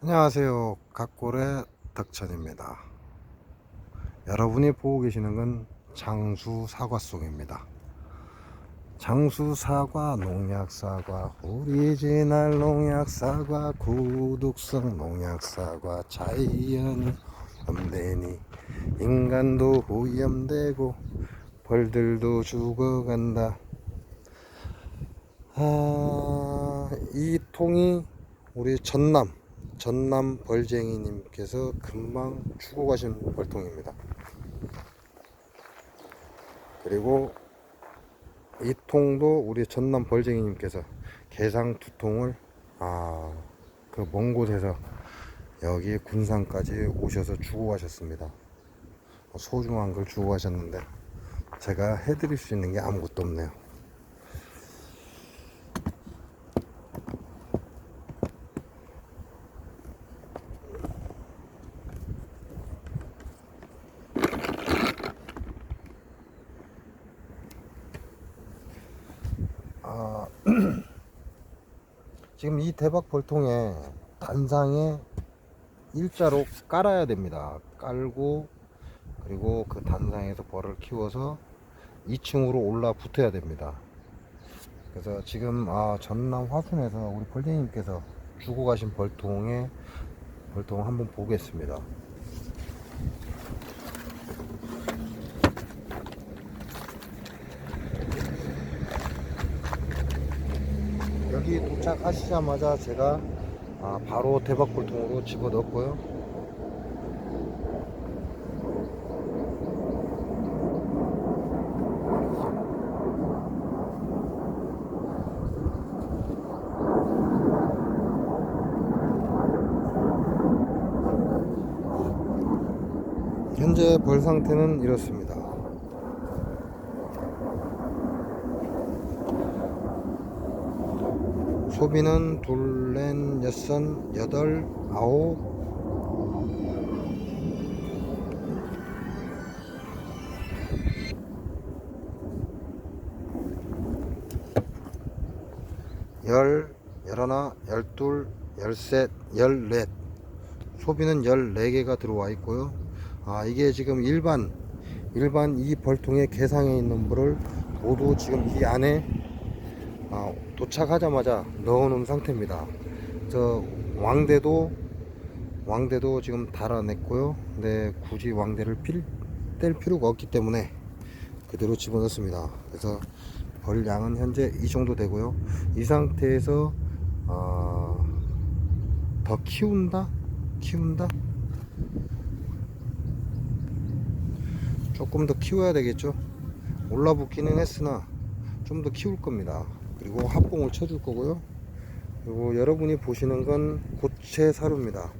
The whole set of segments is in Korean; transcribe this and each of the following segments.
안녕하세요. 각골의 덕천입니다. 여러분이 보고 계시는 건 장수 사과송입니다. 장수 사과, 농약 사과, 오리지널 농약 사과, 구독성 농약 사과, 자연이 오염되니 인간도 오염되고 벌들도 죽어간다. 아, 이 통이 우리 전남 전남 벌쟁이님께서 금방 주고 가신 벌통입니다. 그리고 이 통도 우리 전남 벌쟁이님께서 개상 두 통을 아, 그 먼 곳에서 여기 군산까지 오셔서 주고 가셨습니다. 소중한 걸 주고 가셨는데 제가 해드릴 수 있는 게 아무것도 없네요. 지금 이 대박 벌통에 단상에 일자로 깔아야 됩니다. 깔고 그리고 그 단상에서 벌을 키워서 2층으로 올라 붙어야 됩니다. 그래서 지금 아, 전남 화순에서 우리 벌쟁이님께서 주고 가신 벌통에 벌통 한번 보겠습니다. 여기 도착하시자마자 제가 아, 바로 대박불통으로 집어 넣었고요. 현재 벌 상태는 이렇습니다. 소비는 둘, 넷, 여섯, 여덟, 아홉, 열, 열하나, 열둘, 열셋, 열넷. 소비는 열네 개가 들어와 있고요. 아, 이게 지금 일반, 일반 이 벌통에 개상에 있는 물을 모두 지금 이 안에 아, 도착하자마자 넣어놓은 상태입니다. 저 왕대도 왕대도 지금 달아냈고요. 근데 굳이 왕대를 필, 뗄 필요가 없기 때문에 그대로 집어넣습니다. 그래서 벌 양은 현재 이 정도 되고요. 이 상태에서 어, 더 키운다, 키운다. 조금 더 키워야 되겠죠. 올라붙기는 했으나 좀 더 키울 겁니다. 그리고 합봉을 쳐줄 거고요. 그리고 여러분이 보시는 건 고체 사료입니다.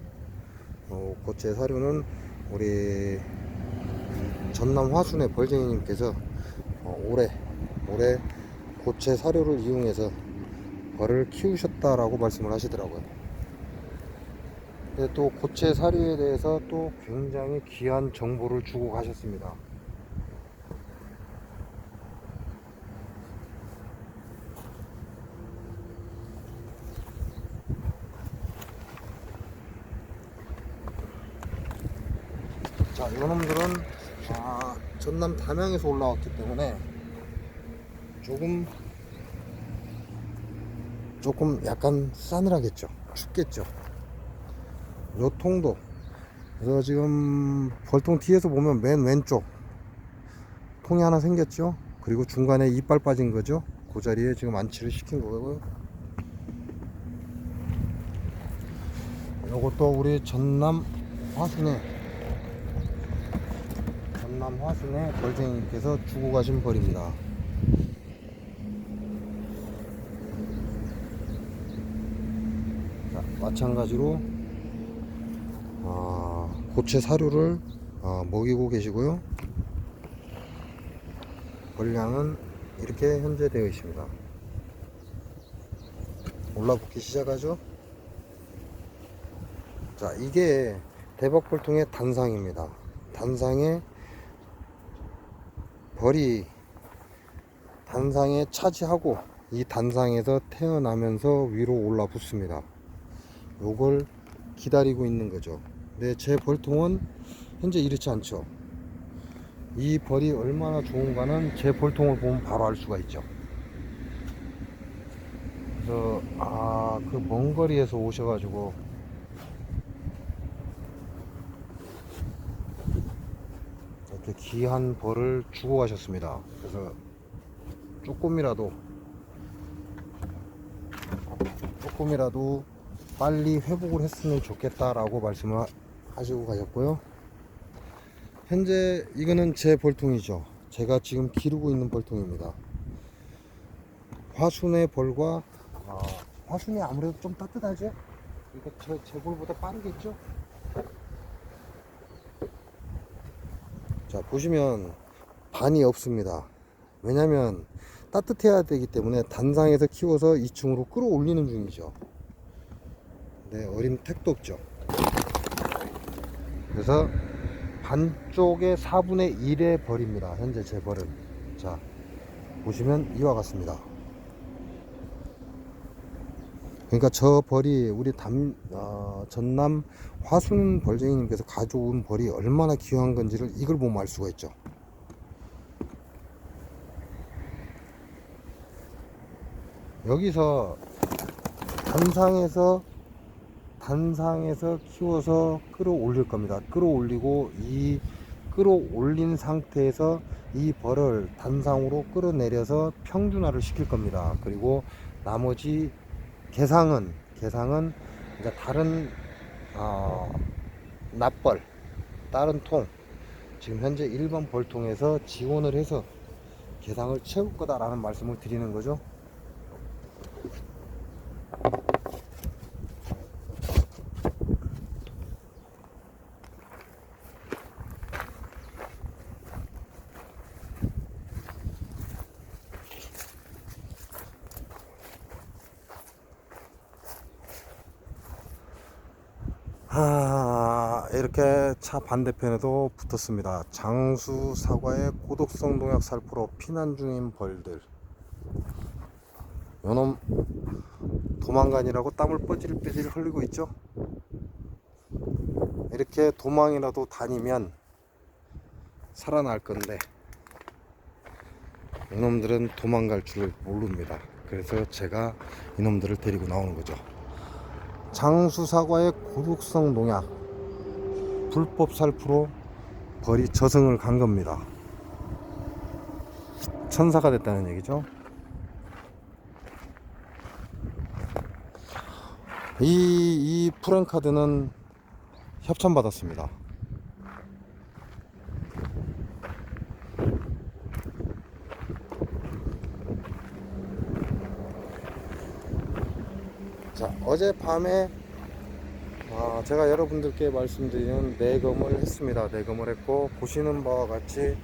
어, 고체 사료는 우리 전남 화순의 벌쟁이님께서 어, 올해 올해 고체 사료를 이용해서 벌을 키우셨다라고 말씀을 하시더라고요. 또 고체 사료에 대해서 또 굉장히 귀한 정보를 주고 가셨습니다. 자, 이놈들은 아, 전남 담양에서 올라왔기 때문에 조금 조금 약간 싸늘하겠죠. 춥겠죠. 요 통도 그래서 지금 벌통 뒤에서 보면 맨 왼쪽 통이 하나 생겼죠. 그리고 중간에 이빨 빠진 거죠. 그 자리에 지금 안치를 시킨 거고요. 요것도 우리 전남 화순에 전남 화순의 벌쟁이님께서 주고 가신 벌입니다. 자, 마찬가지로 아, 고체 사료를 아, 먹이고 계시고요. 벌량은 이렇게 현재 되어 있습니다. 올라붙기 시작하죠. 자, 이게 대박벌통의 단상입니다. 단상에 벌이 단상에 차지하고 이 단상에서 태어나면서 위로 올라 붙습니다. 요걸 기다리고 있는 거죠. 근데 제 벌통은 현재 이렇지 않죠. 이 벌이 얼마나 좋은가는 제 벌통을 보면 바로 알 수가 있죠. 그래서 아 그 먼 거리에서 오셔가지고 이렇게 귀한 벌을 주고 가셨습니다. 그래서 조금이라도 조금이라도 빨리 회복을 했으면 좋겠다라고 말씀을 하- 하시고 가셨고요. 현재 이거는 제 벌통이죠. 제가 지금 기르고 있는 벌통입니다. 화순의 벌과 아, 화순이 아무래도 좀 따뜻하죠? 그러니까 제, 제 벌보다 빠르겠죠? 자 보시면 반이 없습니다. 왜냐면 따뜻해야 되기 때문에 단상에서 키워서 2층으로 끌어올리는 중이죠. 네, 어린 택도 없죠. 그래서 반쪽의 4분의 1의 벌입니다. 현재 제 벌은. 자, 보시면 이와 같습니다. 그러니까 저 벌이 우리 담, 어, 전남 화순 벌쟁이님께서 가져온 벌이 얼마나 귀한 건지를 이걸 보면 알 수가 있죠. 여기서 단상에서 단상에서 키워서 끌어올릴 겁니다. 끌어올리고 이 끌어올린 상태에서 이 벌을 단상으로 끌어내려서 평준화를 시킬 겁니다. 그리고 나머지 개상은 개상은 이제 다른 어, 납벌 다른 통 지금 현재 일반 벌통에서 지원을 해서 개상을 채울 거다라는 말씀을 드리는 거죠. 아, 이렇게 차 반대편에도 붙었습니다. 장수 사과의 고독성 농약 살포로 피난 중인 벌들. 요놈 도망가니라고 땀을 뻐질뻐질 흘리고 있죠. 이렇게 도망이라도 다니면 살아날 건데 이놈들은 도망갈 줄 모릅니다. 그래서 제가 이놈들을 데리고 나오는 거죠. 장수사과의 고독성 농약 불법 살포로 벌이 저승을 간 겁니다. 천사가 됐다는 얘기죠. 이, 이 프랭카드는 협찬받았습니다. 자, 어젯밤에 아, 제가 여러분들께 말씀드리는 내검을 했습니다. 내검을 했고 보시는 바와 같이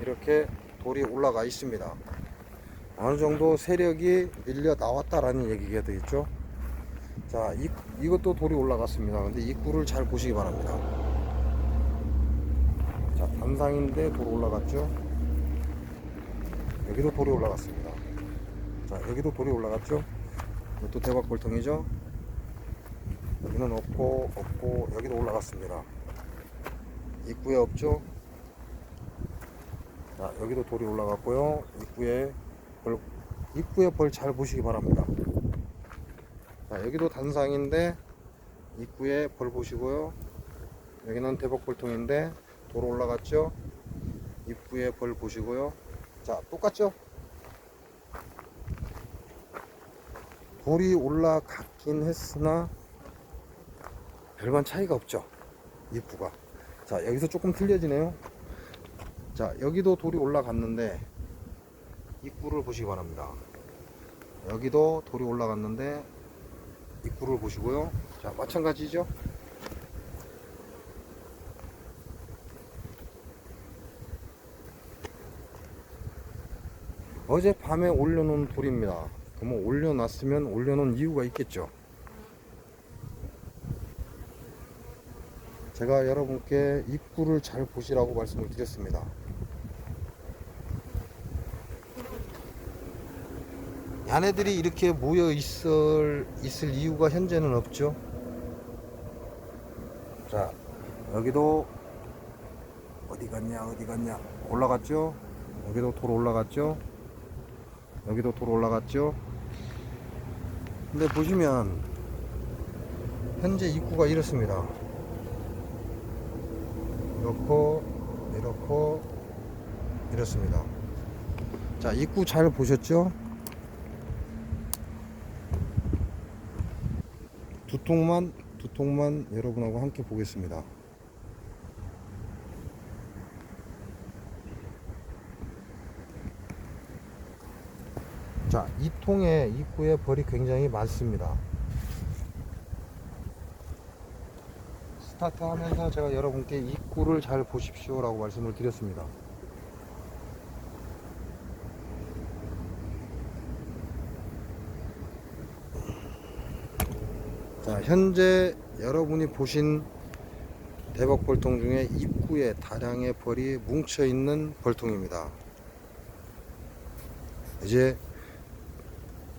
이렇게 돌이 올라가 있습니다. 어느 정도 세력이 밀려 나왔다라는 얘기가 되겠죠. 자, 이, 이것도 돌이 올라갔습니다. 근데 입구를 잘 보시기 바랍니다. 자, 단상인데 돌 올라갔죠. 여기도 돌이 올라갔습니다. 자, 여기도 돌이 올라갔죠. 이것도 대박 볼통이죠. 여기는 없고 없고 여기도 올라갔습니다. 입구에 없죠. 자 여기도 돌이 올라갔고요. 입구에 벌 입구에 벌 잘 보시기 바랍니다. 자 여기도 단상인데 입구에 벌 보시고요. 여기는 대박 볼통인데 돌 올라갔죠. 입구에 벌 보시고요. 자 똑같죠? 돌이 올라갔긴 했으나 별반 차이가 없죠 입구가. 자 여기서 조금 틀려지네요. 자 여기도 돌이 올라갔는데 입구를 보시기 바랍니다. 여기도 돌이 올라갔는데 입구를 보시고요. 자 마찬가지죠? 어젯밤에 올려놓은 돌입니다. 그러면 올려놨으면 올려놓은 이유가 있겠죠 제가 여러분께 입구를 잘 보시라고 말씀을 드렸습니다. 야네들이 이렇게 모여 있을, 있을 이유가 현재는 없죠. 자, 여기도 어디 갔냐, 어디 갔냐. 올라갔죠? 여기도 돌 올라갔죠? 여기도 돌 올라갔죠? 근데 보시면 현재 입구가 이렇습니다. 이렇고, 이렇고, 이렇습니다. 자, 입구 잘 보셨죠? 두 통만, 두 통만 여러분하고 함께 보겠습니다. 자, 이 통의 입구에 벌이 굉장히 많습니다. 스타트 하면서 제가 여러분께 입구를 잘 보십시오 라고 말씀을 드렸습니다. 자, 현재 여러분이 보신 대박 벌통 중에 입구에 다량의 벌이 뭉쳐 있는 벌통입니다. 이제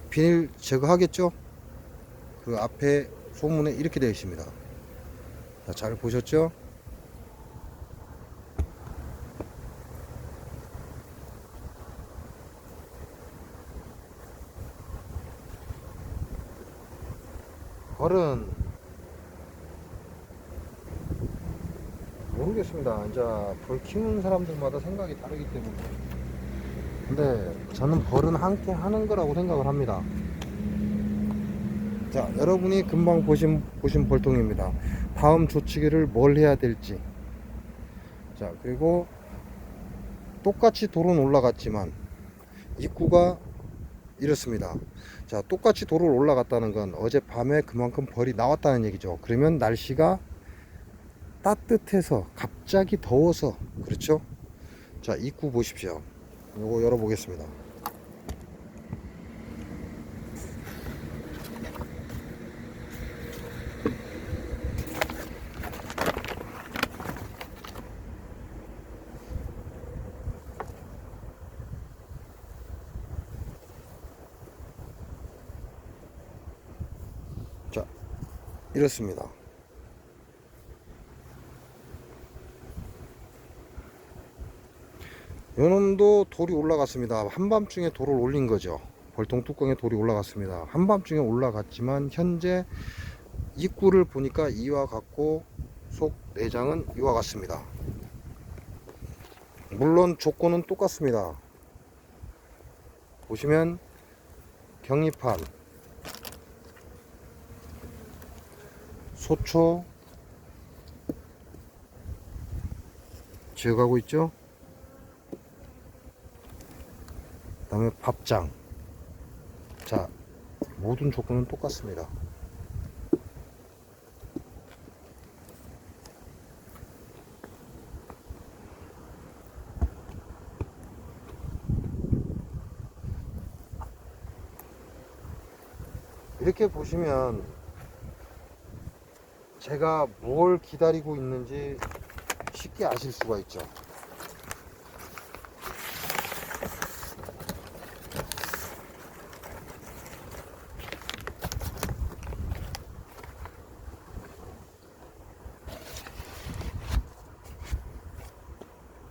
비닐 제거하겠죠? 그 앞에 소문에 이렇게 되어 있습니다. 자, 잘 보셨죠? 벌은 모르겠습니다. 이제 벌 키우는 사람들마다 생각이 다르기 때문에. 근데 저는 벌은 함께 하는 거라고 생각을 합니다. 자, 여러분이 금방 보신 보신 벌통입니다. 다음 조치기를 뭘 해야 될지. 자, 그리고 똑같이 돌은 올라갔지만 입구가 이렇습니다. 자, 똑같이 돌을 올라갔다는 건 어젯밤에 그만큼 벌이 나왔다는 얘기죠. 그러면 날씨가 따뜻해서 갑자기 더워서 그렇죠? 자, 입구 보십시오. 요거 열어보겠습니다. 자, 이렇습니다. 요놈도 돌이 올라갔습니다. 한밤중에 돌을 올린 거죠. 벌통 뚜껑에 돌이 올라갔습니다. 한밤중에 올라갔지만 현재 입구를 보니까 이와 같고 속 내장은 이와 같습니다. 물론 조건은 똑같습니다. 보시면 경리판, 소초 지어가고 있죠. 그 다음에 밥장. 자, 모든 조건은 똑같습니다. 이렇게 보시면 제가 뭘 기다리고 있는지 쉽게 아실 수가 있죠.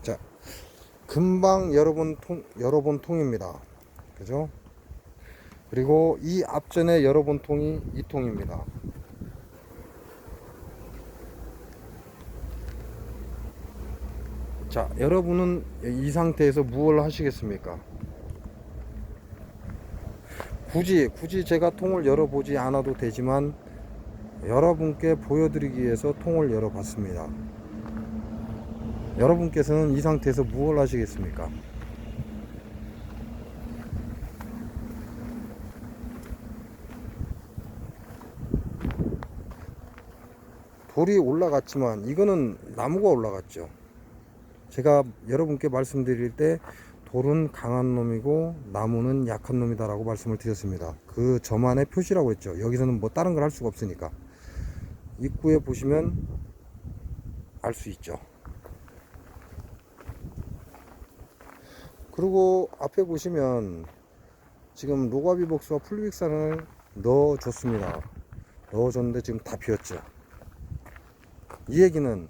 자, 금방 여러 번 통, 여러 번 통입니다. 그죠? 그리고 이 앞전에 여러 번 통이 이 통입니다. 자, 여러분은 이 상태에서 무엇을 하시겠습니까? 굳이, 굳이 제가 통을 열어보지 않아도 되지만 여러분께 보여드리기 위해서 통을 열어봤습니다. 여러분께서는 이 상태에서 무엇을 하시겠습니까? 돌이 올라갔지만 이거는 나무가 올라갔죠. 제가 여러분께 말씀드릴 때 돌은 강한 놈이고 나무는 약한 놈이다라고 말씀을 드렸습니다. 그 저만의 표시라고 했죠. 여기서는 뭐 다른 걸 할 수가 없으니까. 입구에 보시면 알 수 있죠. 그리고 앞에 보시면 지금 로가비복스와 플루익산을 넣어줬습니다. 넣어줬는데 지금 다 비었죠. 이 얘기는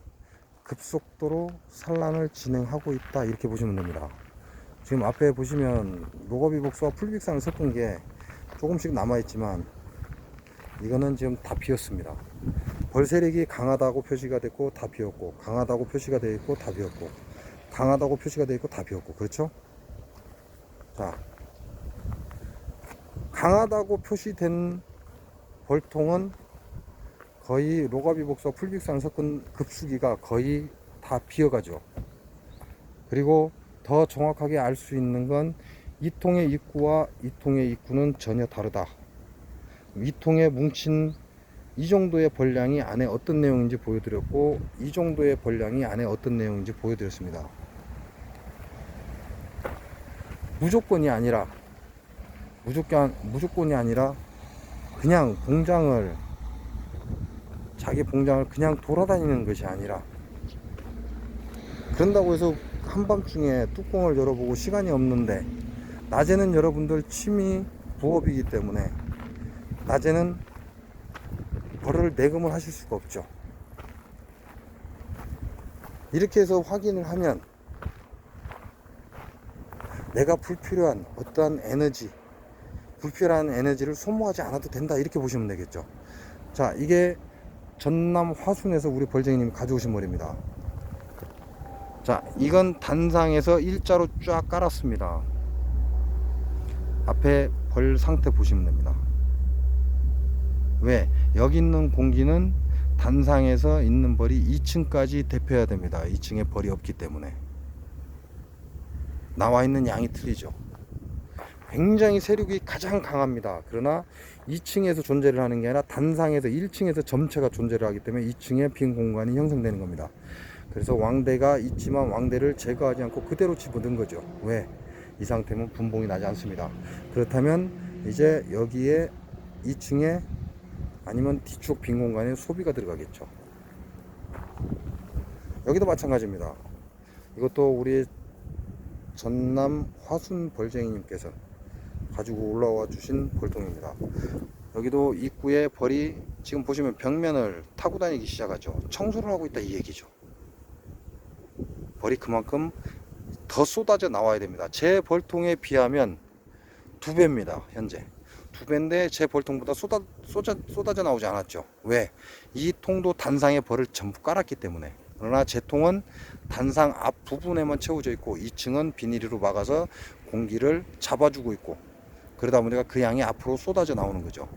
급속도로 산란을 진행하고 있다 이렇게 보시면 됩니다. 지금 앞에 보시면 로거비 복수와 풀빅산을 섞은 게 조금씩 남아 있지만 이거는 지금 다 비었습니다. 벌 세력이 강하다고 표시가 됐고 다 비었고 강하다고 표시가 되어 있고 다 비었고 강하다고 표시가 되어 있고 다 비었고 그렇죠? 자 강하다고 표시된 벌통은 거의 로가비 복수와 풀빅산 섞은 급수기가 거의 다 비어가죠. 그리고 더 정확하게 알 수 있는 건 이 통의 입구와 이 통의 입구는 전혀 다르다. 이 통에 뭉친 이 정도의 벌량이 안에 어떤 내용인지 보여드렸고 이 정도의 벌량이 안에 어떤 내용인지 보여드렸습니다. 무조건이 아니라 무조건 무조건이 아니라 그냥 공장을 자기 공장을 그냥 돌아다니는 것이 아니라 그런다고 해서 한밤중에 뚜껑을 열어보고 시간이 없는데 낮에는 여러분들 취미 부업이기 때문에 낮에는 벌을 내금을 하실 수가 없죠. 이렇게 해서 확인을 하면 내가 불필요한 어떠한 에너지, 불필요한 에너지를 소모하지 않아도 된다. 이렇게 보시면 되겠죠. 자, 이게 전남 화순에서 우리 벌쟁이님이 가져오신 머리입니다. 자, 이건 단상에서 일자로 쫙 깔았습니다. 앞에 벌 상태 보시면 됩니다. 왜? 여기 있는 공기는 단상에서 있는 벌이 2층까지 대표해야 됩니다. 2층에 벌이 없기 때문에. 나와 있는 양이 틀리죠. 굉장히 세력이 가장 강합니다. 그러나 2층에서 존재를 하는 게 아니라 단상에서 1층에서 점체가 존재를 하기 때문에 2층에 빈 공간이 형성되는 겁니다. 그래서 왕대가 있지만 왕대를 제거하지 않고 그대로 집어넣은 거죠. 왜? 이 상태면 분봉이 나지 않습니다. 그렇다면 이제 여기에 2층에 아니면 뒤쪽 빈 공간에 소비가 들어가겠죠. 여기도 마찬가지입니다. 이것도 우리 전남 화순 벌쟁이님께서 가지고 올라와 주신 벌통입니다. 여기도 입구에 벌이 지금 보시면 벽면을 타고 다니기 시작하죠. 청소를 하고 있다 이 얘기죠. 벌이 그만큼 더 쏟아져 나와야 됩니다. 제 벌통에 비하면 두 배입니다. 현재 두 배인데 제 벌통보다 쏟아, 쏟아, 쏟아져 나오지 않았죠. 왜? 이 통도 단상에 벌을 전부 깔았기 때문에. 그러나 제 통은 단상 앞 부분에만 채워져 있고 2층은 비닐로 막아서 공기를 잡아주고 있고 그러다 보니까 그 양이 앞으로 쏟아져 나오는 거죠.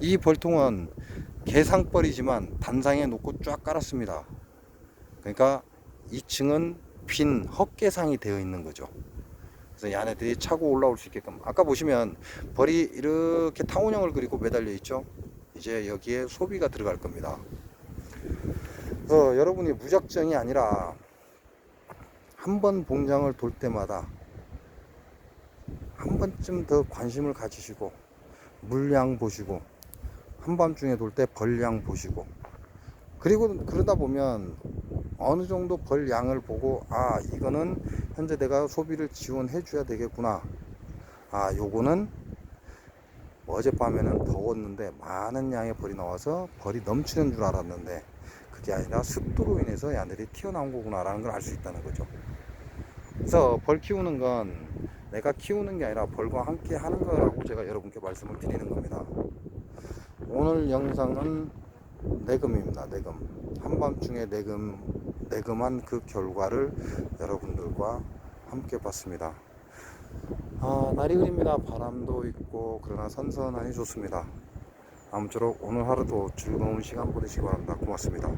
이 벌통은 개상벌이지만 단상에 놓고 쫙 깔았습니다. 그러니까 2층은 빈 헛개상이 되어 있는 거죠. 그래서 이 안에들이 차고 올라올 수 있게끔 아까 보시면 벌이 이렇게 타원형을 그리고 매달려 있죠. 이제 여기에 소비가 들어갈 겁니다. 그래서 여러분이 무작정이 아니라 한 번 봉장을 돌 때마다 한 번쯤 더 관심을 가지시고 물량 보시고 한밤중에 돌 때 벌량 보시고 그리고 그러다 보면 어느 정도 벌 양을 보고 아 이거는 현재 내가 소비를 지원해 줘야 되겠구나. 아 요거는 어젯밤에는 더웠는데 많은 양의 벌이 나와서 벌이 넘치는 줄 알았는데 그게 아니라 습도로 인해서 야들이 튀어나온 거구나라는 걸 알 수 있다는 거죠. 그래서 벌 키우는 건 내가 키우는 게 아니라 벌과 함께 하는 거라고 제가 여러분께 말씀을 드리는 겁니다 오늘 영상은 내금입니다 내금 한밤중에 내금 내금한 그 결과를 여러분들과 함께 봤습니다. 아, 날이 흐립니다. 바람도 있고 그러나 선선하니 좋습니다. 아무쪼록 오늘 하루도 즐거운 시간 보내시기 바랍니다. 고맙습니다.